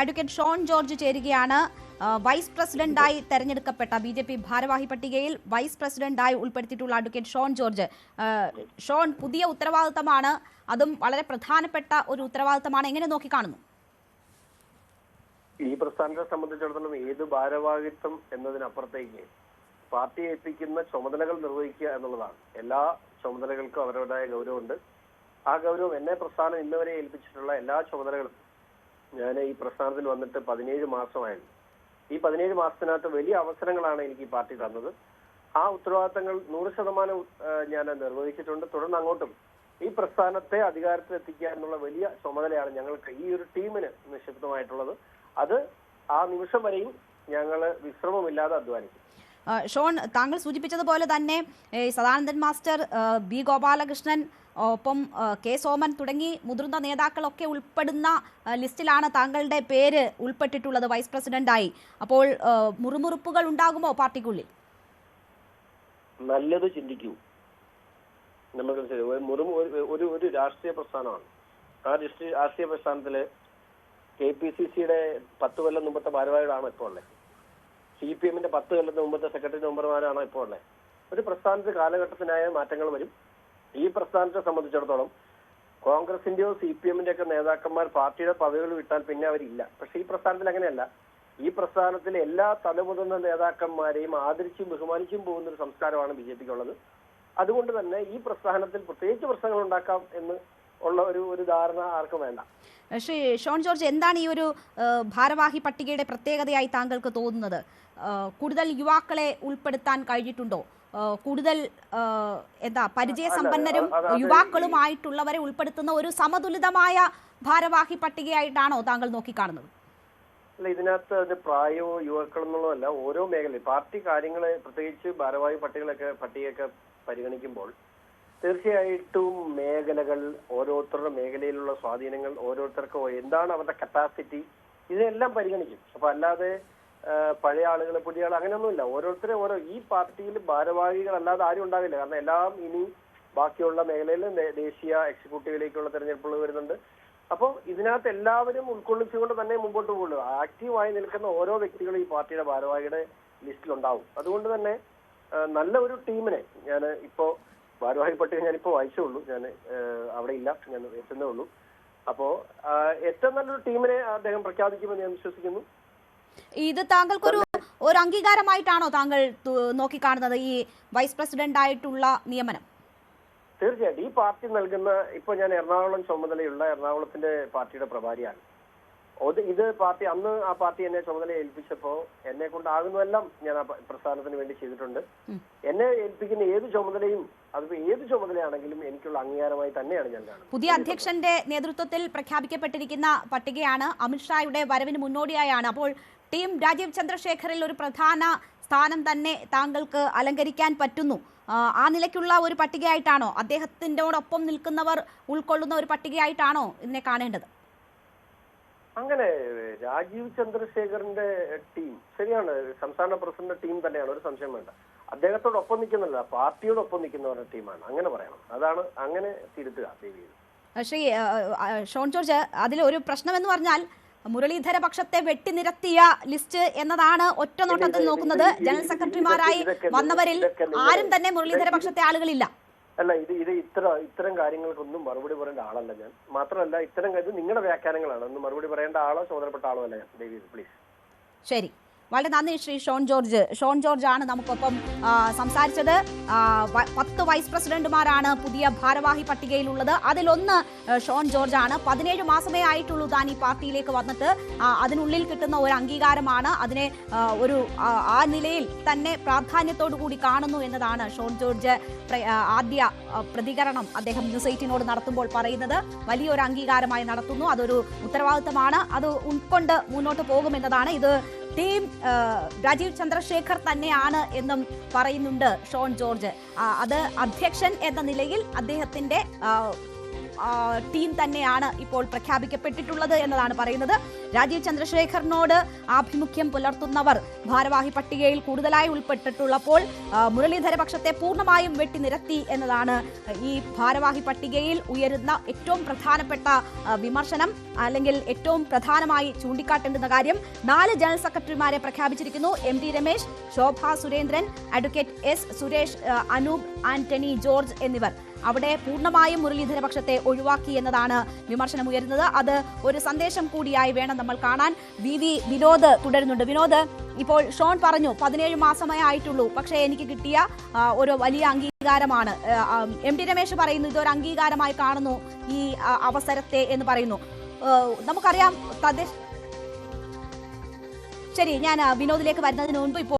Advocate Shone George ചേരുകയാണ്. Vice പ്രസിഡന്റായി തെരഞ്ഞെടുക്കപ്പെട്ട ബി ജെ പി ഭാരവാഹി പട്ടികയിൽ വൈസ് പ്രസിഡന്റായി ഉൾപ്പെടുത്തിയിട്ടുള്ള അഡ്വക്കേറ്റ് ഷോൺ ജോർജ്. ഷോൺ പുതിയ ഉത്തരവാദിത്തമാണ്. അതും വളരെ പ്രധാനപ്പെട്ട ഒരു ഉത്തരവാദിത്തമാണ്. എങ്ങനെ നോക്കിക്കാണുന്നു ഈ പ്രസ്ഥാനത്തെ സംബന്ധിച്ചിടത്തോളം ഏത് ഭാരവാഹിത്വം എന്നതിനപ്പുറത്തേക്ക് പാർട്ടിയെ ഏൽപ്പിക്കുന്ന ചുമതലകൾ നിർവഹിക്കുക എന്നുള്ളതാണ്. എല്ലാ ചുമതലകൾക്കും അവരുടേതായ ഗൗരവമുണ്ട്. ആ ഗൗരവം എന്നെ പ്രസ്ഥാനം ഇന്നുവരെ ഏൽപ്പിച്ചിട്ടുള്ള എല്ലാ ചുമതലകളും ഞാൻ ഈ പ്രസ്ഥാനത്തിൽ വന്നിട്ട് പതിനേഴ് മാസമായിരുന്നു. ഈ പതിനേഴ് മാസത്തിനകത്ത് വലിയ അവസരങ്ങളാണ് എനിക്ക് ഈ പാർട്ടി തന്നത്. ആ ഉത്തരവാദിത്തങ്ങൾ നൂറ് ശതമാനം ഞാൻ നിർവഹിച്ചിട്ടുണ്ട്. തുടർന്ന് അങ്ങോട്ടും ഈ പ്രസ്ഥാനത്തെ അധികാരത്തിൽ എത്തിക്കുക എന്നുള്ള വലിയ ചുമതലയാണ് ഞങ്ങൾക്ക് ഈ ഒരു ടീമിന് നിക്ഷിപ്തമായിട്ടുള്ളത്. അത് ആ നിമിഷം വരെയും ഞങ്ങൾ വിശ്രമമില്ലാതെ അധ്വാനിക്കും. ഷോൺ താങ്കൾ സൂചിപ്പിച്ചതുപോലെ തന്നെ സദാനന്ദൻ മാസ്റ്റർ ബി ഗോപാലകൃഷ്ണൻ ഒപ്പം കെ സോമൻ തുടങ്ങി മുതിർന്ന നേതാക്കളൊക്കെ ഉൾപ്പെടുന്ന ലിസ്റ്റിലാണ് താങ്കളുടെ പേര് ഉൾപ്പെട്ടിട്ടുള്ളത് വൈസ് പ്രസിഡന്റായി. അപ്പോൾ മുറുമുറുപ്പുകൾ ഉണ്ടാകുമോ പാർട്ടിക്കുള്ളിൽ? നല്ലത് ചിന്തിക്കൂ. നമുക്ക്. ഒരു ഒരു- രാഷ്ട്രീയ പ്രസ്ഥാനമാണ്. ആ രാഷ്ട്രീയ പ്രസ്ഥാനത്തിൽ കെ പി സി സിയുടെ പത്ത് കൊല്ലം മുമ്പത്തെ ഭാരവാഹികളാണ് ഇപ്പോൾ ഉള്ളത്. സി പി എമ്മിന്റെ പത്ത് കൊല്ലത്തിന് മുമ്പത്തെ സെക്രട്ടറി മെമ്പർമാരാണ് ഇപ്പോൾ ഉള്ളത്. ഒരു പ്രസ്ഥാനത്ത് കാലഘട്ടത്തിനായ മാറ്റങ്ങൾ വരും. ഈ പ്രസ്ഥാനത്തെ സംബന്ധിച്ചിടത്തോളം കോൺഗ്രസിന്റെയോ സി പി എമ്മിന്റെ ഒക്കെ നേതാക്കന്മാർ പാർട്ടിയുടെ പദവികൾ വിട്ടാൽ പിന്നെ അവരില്ല. പക്ഷെ ഈ പ്രസ്ഥാനത്തിൽ അങ്ങനെയല്ല. ഈ പ്രസ്ഥാനത്തിലെ എല്ലാ തലമുതിർന്ന നേതാക്കന്മാരെയും ആദരിച്ചും ബഹുമാനിച്ചും പോകുന്ന ഒരു സംസ്കാരമാണ് ബി ജെ പിക്ക് ഉള്ളത്. അതുകൊണ്ട് തന്നെ ഈ പ്രസ്ഥാനത്തിൽ പ്രത്യേകിച്ച് പ്രശ്നങ്ങൾ ഉണ്ടാക്കാം എന്ന് ഉള്ള ഒരു ഒരു ധാരണ ആർക്കും വേണ്ട. ശ്രീ ഷോൺ ജോർജ് എന്താണ് ഈ ഒരു ഭാരവാഹി പട്ടികയുടെ പ്രത്യേകതയായി താങ്കൾക്ക് തോന്നുന്നത്? കൂടുതൽ യുവാക്കളെ ഉൾപ്പെടുത്താൻ കഴിഞ്ഞിട്ടുണ്ടോ? കൂടുതൽ എന്താ പരിചയ സമ്പന്നരും യുവാക്കളും യുവാക്കളുമായിട്ടുള്ളവരെ ഉൾപ്പെടുത്തുന്ന ഒരു സമതുലിതമായ ഭാരവാഹി പട്ടികയായിട്ടാണോ താങ്കൾ നോക്കിക്കാണുന്നത്? അല്ല ഇതിനകത്ത് അത് പ്രായമോ യുവാക്കൾ എന്നുള്ളതല്ല ഓരോ മേഖലയും പാർട്ടി കാര്യങ്ങളെ പ്രത്യേകിച്ച് ഭാരവാഹി പട്ടികളൊക്കെ പട്ടികയൊക്കെ പരിഗണിക്കുമ്പോൾ തീർച്ചയായിട്ടും മേഖലകൾ ഓരോരുത്തരുടെ മേഖലയിലുള്ള സ്വാധീനങ്ങൾ ഓരോരുത്തർക്കും എന്താണ് അവരുടെ കപ്പാസിറ്റി ഇതിനെല്ലാം പരിഗണിക്കും. അപ്പൊ അല്ലാതെ പഴയ ആളുകൾ പുതിയ ആൾ അങ്ങനെയൊന്നുമില്ല. ഓരോരുത്തരെ ഓരോ ഈ പാർട്ടിയിൽ ഭാരവാഹികളല്ലാതെ ആരും ഉണ്ടാവില്ല. കാരണം എല്ലാം ഇനി ബാക്കിയുള്ള മേഖലയിൽ ദേശീയ എക്സിക്യൂട്ടീവിലേക്കുള്ള തെരഞ്ഞെടുപ്പുകൾ വരുന്നുണ്ട്. അപ്പോൾ ഇതിനകത്ത് എല്ലാവരും ഉൾക്കൊള്ളിച്ചുകൊണ്ട് തന്നെ മുമ്പോട്ട് പോകുള്ളൂ ആക്റ്റീവായി നിൽക്കുന്ന ഓരോ വ്യക്തികളും ഈ പാർട്ടിയുടെ ഭാരവാഹിയുടെ ലിസ്റ്റിലുണ്ടാവും അതുകൊണ്ട് തന്നെ നല്ല ഒരു ടീമിനെ ഞാൻ ഇപ്പോ ഭാരവാഹി പട്ടിക ഞാനിപ്പോ വായിച്ചേ ഉള്ളൂ ഞാൻ അവിടെ ഇല്ല ഞാൻ എത്തുന്നേ ഉള്ളൂ അപ്പോ ഏറ്റവും നല്ലൊരു ടീമിനെ അദ്ദേഹം പ്രഖ്യാപിക്കുമെന്ന് ഞാൻ വിശ്വസിക്കുന്നു. ഇത് താങ്കൾക്കൊരു ഒരു അംഗീകാരമായിട്ടാണോ താങ്കൾ നോക്കി നോക്കിക്കാണുന്നത് ഈ വൈസ് പ്രസിഡന്റ് ആയിട്ടുള്ള നിയമനം? തീർച്ചയായിട്ടും. ഈ പാർട്ടി നൽകുന്ന ഇപ്പൊ ഞാൻ എറണാകുളം ചുമതലയുള്ള എറണാകുളത്തിന്റെ പാർട്ടിയുടെ പ്രഭാരിയാണ്. ഇത് പാർട്ടി അന്ന് ആ പാർട്ടി എന്നെ ചുമതല ഏൽപ്പിച്ചപ്പോ എന്നെ കൊണ്ടാകുന്നതെല്ലാം ഞാൻ ആ പ്രസ്ഥാനത്തിന് വേണ്ടി ചെയ്തിട്ടുണ്ട്. എന്നെ ഏൽപ്പിക്കുന്ന ഏത് ചുമതലയും അതിപ്പോ ഏത് ചുമതലയാണെങ്കിലും എനിക്കുള്ള അംഗീകാരമായി തന്നെയാണ് ഞാൻ കാണുന്നത്. പുതിയ അധ്യക്ഷന്റെ നേതൃത്വത്തിൽ പ്രഖ്യാപിക്കപ്പെട്ടിരിക്കുന്ന പട്ടികയാണ് അമിത്ഷായുടെ വരവിന് മുന്നോടിയായാണ്. അപ്പോൾ ടീം രാജീവ് ചന്ദ്രശേഖറിൽ ഒരു പ്രധാന സ്ഥാനം തന്നെ താങ്കൾക്ക് അലങ്കരിക്കാൻ പറ്റുന്നു. ആ, ആ നിലയ്ക്കുള്ള ഒരു പട്ടികയായിട്ടാണോ? അദ്ദേഹത്തിന്റെ ഒപ്പം നിൽക്കുന്നവർ ഉൾക്കൊള്ളുന്ന ഒരു പട്ടികയായിട്ടാണോ ഇതിനെ കാണേണ്ടത്? അങ്ങനെ രാജീവ് ചന്ദ്രശേഖറിന്റെ ടീം. ശരിയാണ് സംസ്ഥാന പ്രസിഡന്റ് ടീം തന്നെയാണ് ഒരു സംശയം വേണ്ട. അദ്ദേഹത്തോടൊപ്പം നിൽക്കുന്നില്ല പാർട്ടിയോടൊപ്പം നിൽക്കുന്നവരുടെ ടീമാണ്. അങ്ങനെ പറയണം. അതാണ് അങ്ങനെ തിരുത്തുക ദേവി ശ്രീ ഷോൺ ജോർജ് അതിൽ ഒരു പ്രശ്നം എന്ന് പറഞ്ഞാൽ മുരളീധര പക്ഷത്തെ വെട്ടിനിരത്തിയ ലിസ്റ്റ് എന്നതാണ് ഒറ്റ നോട്ടത്തിൽ നോക്കുന്നത്. ജനറൽ സെക്രട്ടറിമാരായി വന്നവരിൽ ആരും തന്നെ മുരളീധര പക്ഷത്തെ ആളുകളില്ല. അല്ല ഇത് ഇത് ഇത്ര ഇത്തരം കാര്യങ്ങൾക്കൊന്നും മറുപടി പറയേണ്ട ആളല്ല ഞാൻ. മാത്രമല്ല ഇത്തരം കാര്യം നിങ്ങളുടെ വ്യാഖ്യാനങ്ങളാണ്. ഒന്നും മറുപടി പറയേണ്ട ആളോ ചോദനപ്പെട്ട ആളോ അല്ല ഞാൻ. പ്ലീസ് ശരി. വളരെ നന്ദി ശ്രീ ഷോൺ ജോർജ്. ഷോൺ ജോർജ് ആണ് നമുക്കൊപ്പം സംസാരിച്ചത്. പത്ത് വൈസ് പ്രസിഡന്റുമാരാണ് പുതിയ ഭാരവാഹി പട്ടികയിലുള്ളത്. അതിലൊന്ന് ഷോൺ ജോർജ് ആണ് പതിനേഴ് മാസമേ ആയിട്ടുള്ളൂ താൻ ഈ പാർട്ടിയിലേക്ക് വന്നിട്ട്. അതിനുള്ളിൽ കിട്ടുന്ന ഒരു അംഗീകാരമാണ്. അതിനെ ഒരു ആ നിലയിൽ തന്നെ പ്രാധാന്യത്തോടു കൂടി കാണുന്നു എന്നതാണ് ഷോൺ ജോർജ് ആദ്യ പ്രതികരണം അദ്ദേഹം ന്യൂസ് എയ്റ്റീനോട് നടത്തുമ്പോൾ പറയുന്നത്. വലിയൊരു അംഗീകാരമായി നടത്തുന്നു. അതൊരു ഉത്തരവാദിത്തമാണ്. അത് ഉൾക്കൊണ്ട് മുന്നോട്ട് പോകുമെന്നതാണ് ഇത് ടീം രാജീവ് ചന്ദ്രശേഖർ തന്നെയാണ് എന്നും പറയുന്നുണ്ട് ഷോൺ ജോർജ്. അത് അധ്യക്ഷൻ എന്ന നിലയിൽ അദ്ദേഹത്തിന്റെ ടീം തന്നെയാണ് ഇപ്പോൾ പ്രഖ്യാപിക്കപ്പെട്ടിട്ടുള്ളത് എന്നതാണ് പറയുന്നത്. രാജീവ് ചന്ദ്രശേഖറിനോട് ആഭിമുഖ്യം പുലർത്തുന്നവർ ഭാരവാഹി പട്ടികയിൽ കൂടുതലായി ഉൾപ്പെട്ടിട്ടുള്ളപ്പോൾ മുരളീധര പക്ഷത്തെ പൂർണമായും വെട്ടിനിരത്തി എന്നതാണ് ഈ ഭാരവാഹി പട്ടികയിൽ ഉയരുന്ന ഏറ്റവും പ്രധാനപ്പെട്ട വിമർശനം അല്ലെങ്കിൽ ഏറ്റവും പ്രധാനമായി ചൂണ്ടിക്കാട്ടേണ്ടുന്ന കാര്യം നാല് ജനറൽ സെക്രട്ടറിമാരെ പ്രഖ്യാപിച്ചിരിക്കുന്നു. M T Ramesh Shobha Surendran advocate S Suresh Anoop Antony George എന്നിവർ. അവിടെ പൂർണമായും മുരളീധര പക്ഷത്തെ ഒഴിവാക്കി എന്നതാണ് വിമർശനമുയരുന്നത്. അത് ഒരു സന്ദേശം കൂടിയായി വേണം നമ്മൾ കാണാൻ. വി വി വിനോദ് തുടരുന്നുണ്ട്. വിനോദ് ഇപ്പോൾ ഷോൺ പറഞ്ഞു പതിനേഴ് മാസമേ ആയിട്ടുള്ളൂ. പക്ഷേ എനിക്ക് കിട്ടിയ ഒരു വലിയ അംഗീകാരമാണ്. എം ടി രമേശ് പറയുന്നു ഇതൊരു അംഗീകാരമായി കാണുന്നു ഈ അവസരത്തെ എന്ന് പറയുന്നു. നമുക്കറിയാം തദ്ദേശ ശരി ഞാൻ വിനോദിലേക്ക് വരുന്നതിന് മുൻപ് ഇപ്പോൾ